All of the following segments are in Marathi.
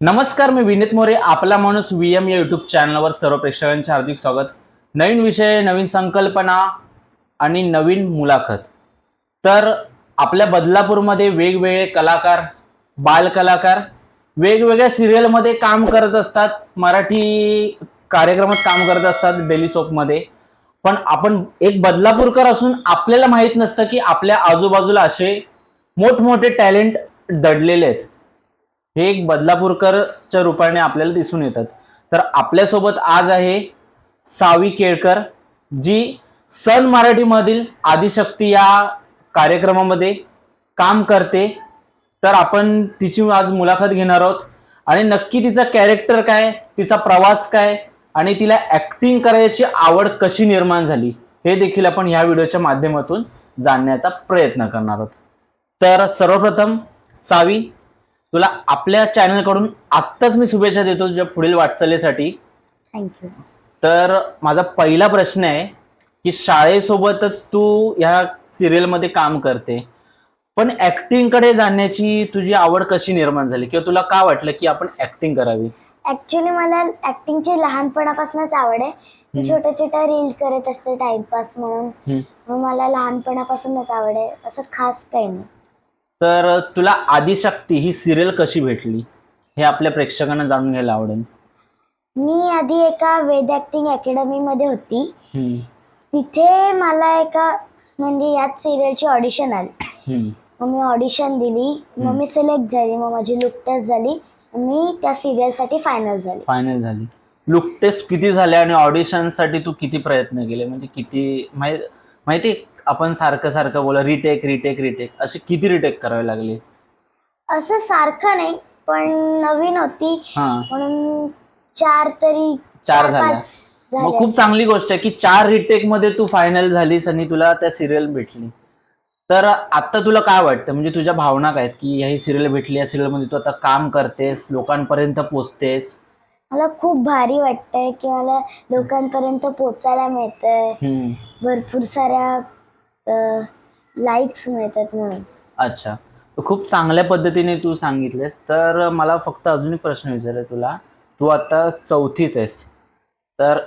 नमस्कार मी विनीत मोरे आपला माणूस व्ही एम या युट्यूब चॅनलवर सर्व प्रेक्षकांचे हार्दिक स्वागत. नवीन विषय नवीन संकल्पना आणि नवीन मुलाखत. तर आपल्या बदलापूरमध्ये वेगवेगळे कलाकार बालकलाकार वेगवेगळ्या सिरियलमध्ये काम करत असतात. मराठी कार्यक्रमात काम करत असतात डेली सोपमध्ये पण आपण एक बदलापूरकर असून आपल्याला माहीत नसतं की आपल्या आजूबाजूला असे मोठमोठे टॅलेंट दडलेले आहेत. हे एक बदलापूरकरच्या रूपाने आपल्याला दिसून येतात. तर आपल्यासोबत आज आहे सावी केळकर जी सन मराठीमधील आदिशक्ती या कार्यक्रमामध्ये काम करते. तर आपण तिची आज मुलाखत घेणार आहोत. आणि नक्की तिचा कॅरेक्टर काय तिचा प्रवास काय आणि तिला ऍक्टिंग करायची आवड कशी निर्माण झाली हे देखील आपण ह्या व्हिडिओच्या माध्यमातून जाणण्याचा प्रयत्न करणार आहोत. तर सर्वप्रथम सावी तुला आपल्या चॅनलकडून आत्ताच मी शुभेच्छा देतो तुझ्या पुढील वाटचालीसाठी. थँक्यू तर माझा पहिला प्रश्न आहे की शाळेसोबतच तू ह्या सिरियलमध्ये काम करते पण ऍक्टिंगकडे जाण्याची तुझी आवड कशी निर्माण झाली? किंवा तुला का वाटलं की आपण ऍक्टिंग करावी? ऍक्च्युली मला ऍक्टिंगची लहानपणापासूनच आवड आहे. मी. छोट्या छोट्या रील करत असते टाइमपास म्हणून. मग मला लहानपणापासूनच आवड आहे. असं खास काही नाही. तर तुला आदिशक्ती ही सिरियल कशी भेटली? हे आपल्या प्रेक्षकांना जाणून घ्यायला आवडेल. मी आधी एका वेद ऍक्टिंग अकॅडमी मध्ये होती. हम्म. तिथे मला एका म्हणजे याच सिरियलची ऑडिशन आली. हम्म. मग मी ऑडिशन दिली. मग मी सिलेक्ट झाली. मग माझी लुक टेस्ट झाली. मी त्या सिरियलसाठी फायनल झाली. फायनल झाली. लुक टेस्ट किती झाले आणि ऑडिशनसाठी तू किती प्रयत्न केले? म्हणजे किती माहिती आपण सारखं सारखं बोला रिटेक रिटेक रिटेक असे किती रिटेक करावे लागले? असं सारखं नाही पण नवीन होती. हा. म्हणून चार तरी चार झाल्या. पाच मग. खूप चांगली गोष्ट आहे की चार रिटेकमध्ये तू फायनल झालीस आणि तुला त्या सिरियल भेटली. तर आता तुला काय वाटतं? म्हणजे तुझ्या भावना काय आहेत की ही सिरियल भेटली या सिरियलमध्ये तू आता काम करतेस लोकांपर्यंत पोचतेस? मला खूप भारी वाटतंय की मला लोकांपर्यंत पोचायला मिळतंय. हम्म. भरपूर साऱ्या लाईक्स मिळतात म्हणून. अच्छा. तर खूप चांगल्या पद्धतीने तू सांगितलेस. तर मला फक्त अजून एक प्रश्न विचारायचा तुला. तू आता चौथीत आहेस. तर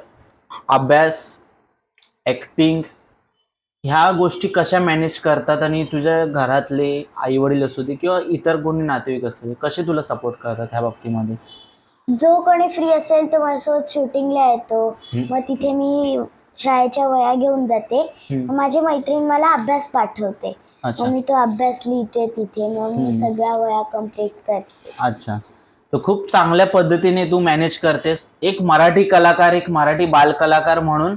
अभ्यास ॲक्टिंग ह्या गोष्टी कशा मॅनेज करतात आणि तुझ्या घरातले आई वडील असू दे किंवा इतर कोणी नातेवाईक असू दे कसे तुला सपोर्ट करतात ह्या बाबतीमध्ये? जो कोणी फ्री असेल तो माझ्यासोबत शूटिंगला येतो. मग तिथे मी शाळेच्या वया घेऊन जाते. हम्म. माझी मैत्रीण मला अभ्यास पाठवते. अच्छा. मग मी तो अभ्यास लिहिते तिथे मग मी हम्म. सगळ्या वया कंप्लीट करते. अच्छा. तर खूप चांगल्या पद्धतीने तू मॅनेज करतेस. एक मराठी कलाकार एक मराठी बाल कलाकार म्हणून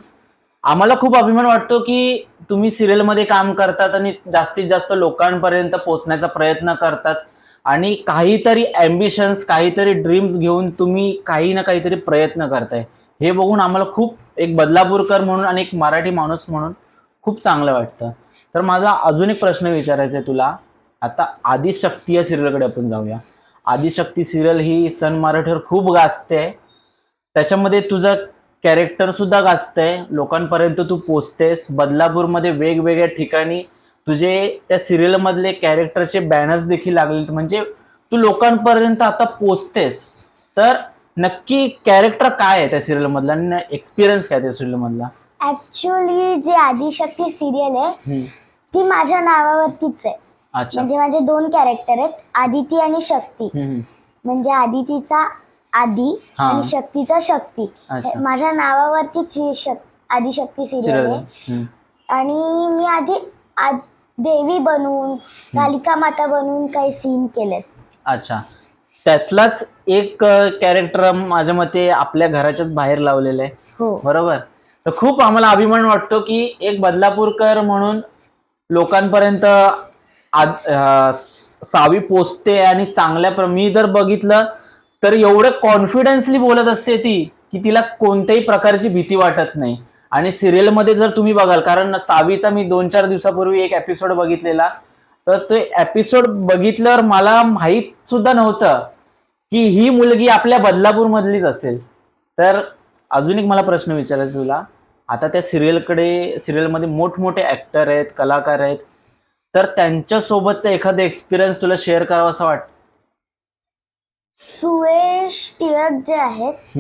आम्हाला खूप अभिमान वाटतो की तुम्ही सिरियलमध्ये काम करतात आणि जास्तीत जास्त लोकांपर्यंत पोहोचण्याचा प्रयत्न करतात. आणि काहीतरी ॲम्बिशन्स काहीतरी ड्रीम्स घेऊन तुम्ही काही ना काहीतरी प्रयत्न करताय. हे बघून आम्हाला खूप एक बदलापूरकर म्हणून आणि एक मराठी माणूस म्हणून खूप चांगलं वाटतं. तर माझा अजून एक प्रश्न विचारायचा आहे तुला. आता आदिशक्ती या सिरियलकडे आपण जाऊया. आदिशक्ती सिरियल ही सन मराठीवर खूप गाजते. त्याच्यामध्ये तुझं कॅरेक्टर सुद्धा गाजतंय लोकांपर्यंत तू पोचतेस. बदलापूरमध्ये वेगवेगळ्या ठिकाणी तुझे त्या सिरियलमधले कॅरेक्टरचे बॅनर्स देखील लागले म्हणजे तू लोकांपर्यंत आता पोचतेस. तर नक्की कॅरेक्टर काय आहे त्या सिरियल मधला? आणि एक्सपिरियन्स काय त्या सिरियल मधला? ऍक्च्युली जे आदिशक्ती सिरियल आहे. ती माझ्या नावावरतीच आहे. अच्छा. म्हणजे माझे दोन कॅरेक्टर आहेत आदिती आणि शक्ती. हम्म. म्हणजे आदितीचा आदी हा. आणि शक्तीचा शक्ती. अच्छा. माझ्या नावावरतीच ही शक- आदिशक्ती सिरियल सिरियल आहे. हम्म. आणि मी आधी आज देवी बनवून कालिका माता बनवून काही सीन केलेत. अच्छा. त्यातलाच एक कॅरेक्टर माझ्या मते आपल्या घराच्याच बाहेर लावलेलं आहे. हो. बरोबर? तर खूप आम्हाला अभिमान वाटतो की एक बदलापूरकर म्हणून लोकांपर्यंत आद- अं, स- सावी पोचते आणि चांगल्या प्र मी जर बघितलं तर एवढं कॉन्फिडन्सली बोलत असते ती की तिला कोणत्याही प्रकारची भीती वाटत नाही. आणि सिरियलमध्ये जर तुम्ही बघाल कारण सावीचा मी दोन चार दिवसापूर्वी एक एपिसोड बघितलेला तर ते एपिसोड बघितल्यावर मला माहीत सुद्धा नव्हतं की ही मुलगी आपल्या बदलापूर मधलीच असेल. तर अजून एक मला प्रश्न विचारायचा तुला. आता त्या सिरियलकडे सिरियलमध्ये मोठमोठे ऍक्टर आहेत कलाकार आहेत. तर त्यांच्यासोबतचा एखादा एक्सपिरियन्स तुला शेअर करावा असं वाटतं सुयश टिळक जे आहेत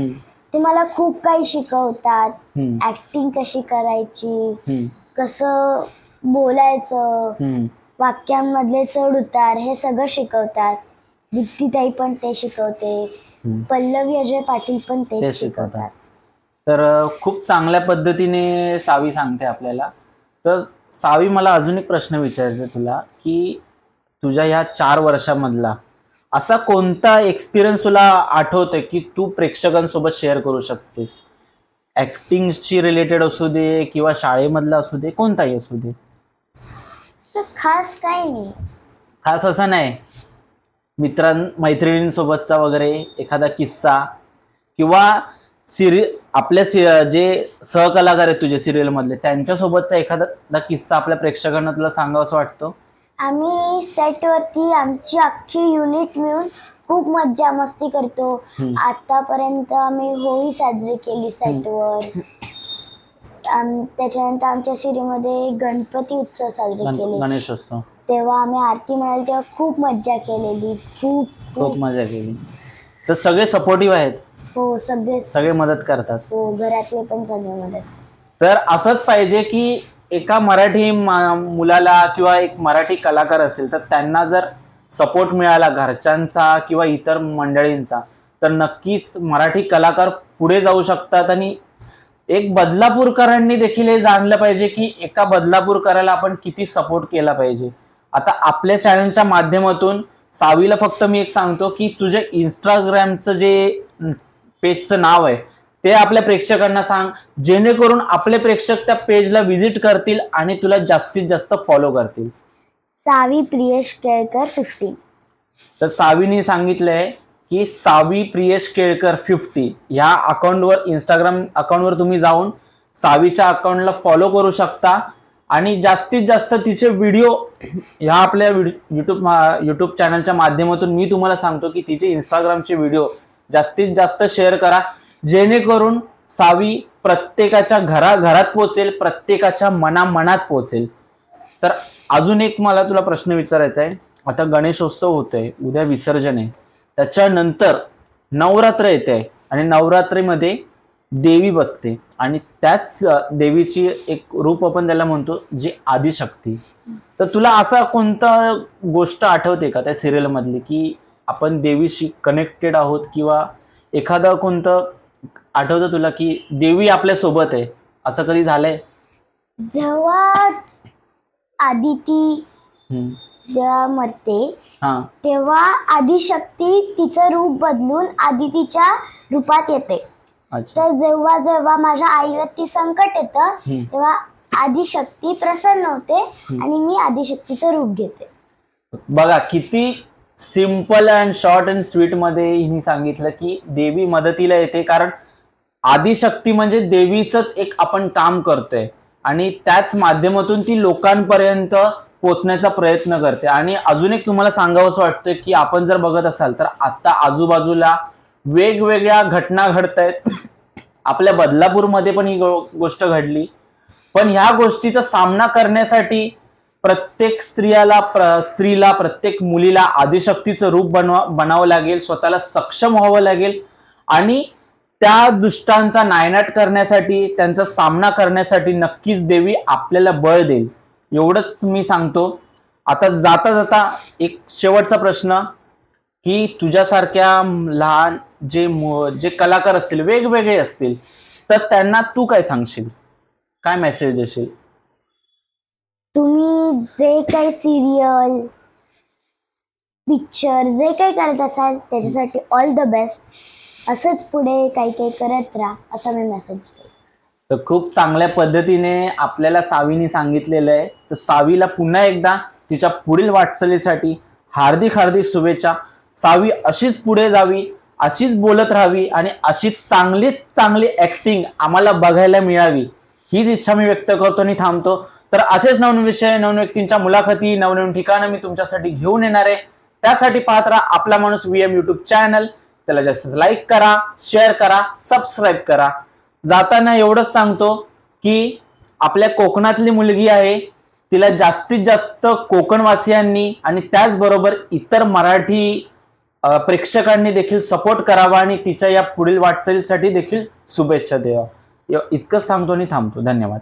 ते मला खूप काही शिकवतात. ऍक्टिंग कशी करायची कसं बोलायचं. वाक्यांमधले चढ उतार हे सगळं शिकवतात. दीप्तीताई पण ते शिकवते. पल्लवी अजय पाटील पण ते शिकवतात. शिकवतात. तर अ, खूप चांगल्या पद्धतीने सावी सांगते आपल्याला. तर सावी मला अजून एक प्रश्न विचारायचा तुला की तुझ्या ह्या चार वर्षामधला असा कोणता एक्सपिरियन्स तुला आठवतोय की तू प्रेक्षकांसोबत शेअर करू शकतेस? ऍक्टिंगशी रिलेटेड असू दे किंवा शाळेमधला असू दे कोणताही असू दे. खास काही नाही. खास असं नाही. मित्रां मैत्रिणींसोबतचा वगैरे एखादा किस्सा किंवा सिरि आपल्या सि जे सहकलाकार आहेत तुझे सिरियलमधले त्यांच्यासोबतचा एखादा किस्सा आपल्या प्रेक्षकांना तुला सांगावं वाटतो? आम्ही सेटवरती आमची अख्खी युनिट मिळून खूप मज्जा मस्ती करतो. आतापर्यंत आम्ही होळी साजरी केली सेटवर त्याच्यानंतर आमच्या सिरीमध्ये गणपती उत्सव साजरे केले. गणेशोत्सव तेव्हा आम्ही आरती म्हणाली तेव्हा खूप मज्जा केलेली खूप खूप मजा केली. तर सगळे सपोर्टिव्ह आहेत? हो सगळे. सगळे मदत करतात. हो घरातले पण सगळे मदत. तर असंच पाहिजे की एका मराठी मा- मुलाला किंवा एक मराठी कलाकार असेल तर त्यांना जर सपोर्ट मिळाला घरच्यांचा किंवा इतर मंडळींचा तर नक्कीच मराठी कलाकार पुढे जाऊ शकतात आणि एक बदलापूरकरांनी देखील हे जाणलं पाहिजे की एका बदलापूरकराला आपण किती सपोर्ट केला पाहिजे. आता आपल्या चॅनलच्या माध्यमातून सावीला फक्त मी एक सांगतो की तुझ्या इंस्टाग्रामचं जे पेजचं नाव आहे ते आपल्या प्रेक्षकांना सांग. जेणेकरून आपले प्रेक्षक त्या पेजला व्हिजिट करतील आणि तुला जास्तीत जास्त फॉलो करतील. सावी प्रियेश केळकर फिफ्टीन तर सावीने सांगितलंय की सावी प्रियेश केळकर फिफ्टी ह्या अकाउंटवर इंस्टाग्राम अकाउंटवर तुम्ही जाऊन सावीच्या अकाउंटला फॉलो करू शकता. आणि जास्तीत जास्त तिचे व्हिडिओ ह्या आपल्या युट्यूब युट्यूब चॅनलच्या माध्यमातून मी तुम्हाला सांगतो की तिचे इंस्टाग्रामचे व्हिडिओ जास्तीत जास्त शेअर करा. जेणेकरून सावी प्रत्येकाच्या घरा घरात पोचेल प्रत्येकाच्या मनामनात पोचेल तर अजून एक मला तुला प्रश्न विचारायचा आहे. आता गणेशोत्सव होतोय उद्या विसर्जन आहे. त्याच्यानंतर नवरात्र येते आणि नवरात्रीमध्ये देवी बसते. आणि त्याच देवीची एक रूप आपण त्याला म्हणतो जी आदिशक्ती. तर तुला असा कोणता गोष्ट आठवते का त्या सिरियल मधली की आपण देवीशी कनेक्टेड आहोत किंवा एखादं कोणतं आठवतं तुला की देवी आपल्यासोबत आहे? असं कधी झालंय? जेव्हा आदिती. जेव्हा मरते हा. तेव्हा आदिशक्ती तिचं रूप बदलून आदितीच्या रूपात येते. तर जेव्हा जेव्हा माझ्या आईवरती संकट येतं. तेव्हा आदिशक्ती प्रसन्न होते आणि मी आदिशक्तीचं रूप घेते. बघा किती सिंपल अँड शॉर्ट अँड स्वीटमध्ये हिने सांगितलं की देवी मदतीला येते कारण आदिशक्ती म्हणजे देवीचंच एक आपण काम करतोय. आणि त्याच माध्यमातून ती लोकांपर्यंत पोचण्याचा प्रयत्न करते. आणि अजून एक तुम्हाला सांगावंसं वाटतं की आपण जर बघत असाल तर आता आजूबाजूला वेगवेगळ्या घटना घडत आहेत आपल्या बदलापूरमध्ये पण ही गो- गोष्ट घडली. पण ह्या गोष्टीचा सामना करण्यासाठी प्रत्येक स्त्रियाला प्र स्त्रीला प्रत्येक मुलीला आदिशक्तीचं रूप बनवा बनावं लागेल स्वतःला सक्षम व्हावं लागेल. आणि त्या दुष्टांचा नायनाट करण्यासाठी त्यांचा सामना करण्यासाठी नक्कीच देवी आपल्याला बळ देईल. एवढंच मी सांगतो. आता जाता जाता एक शेवटचा प्रश्न की तुझ्यासारख्या लहान जे जे कलाकार असतील वेगवेगळे असतील तर त्यांना तू काय सांगशील? काय मेसेज देशील? तुम्ही जे काही सिरियल पिक्चर जे काही करत असाल त्याच्यासाठी ऑल द बेस्ट असंच पुढे काही काही करत राहा असा मी मेसेज तर खूप चांगल्या पद्धतीने आपल्याला सावीने सांगितलेलं आहे. तर सावीला पुन्हा एकदा तिच्या पुढील वाटचालीसाठी हार्दिक हार्दिक शुभेच्छा. सावी अशीच पुढे जावी. अशीच बोलत राहावी आणि अशीच चांगलीच चांगली ऍक्टिंग आम्हाला बघायला मिळावी हीच इच्छा मी व्यक्त करतो आणि थांबतो. तर असेच नवनवीन विषय नवनवीन व्यक्तींच्या मुलाखती नवनवीन ठिकाणं मी तुमच्यासाठी घेऊन येणार आहे. त्यासाठी पाहत राहा आपला माणूस व्हीएम युट्यूब चॅनल त्याला जास्त लाईक करा शेअर करा सबस्क्राईब करा. जाताना एवढंच सांगतो की आपल्या कोकणातली मुलगी आहे तिला जास्तीत जास्त कोकणवासियांनी आणि त्याचबरोबर इतर मराठी प्रेक्षकांनी देखील सपोर्ट करावा आणि तिच्या या पुढील वाटचालीसाठी देखील शुभेच्छा द्यावा. इतकंच सांगतो आणि थांबतो. धन्यवाद.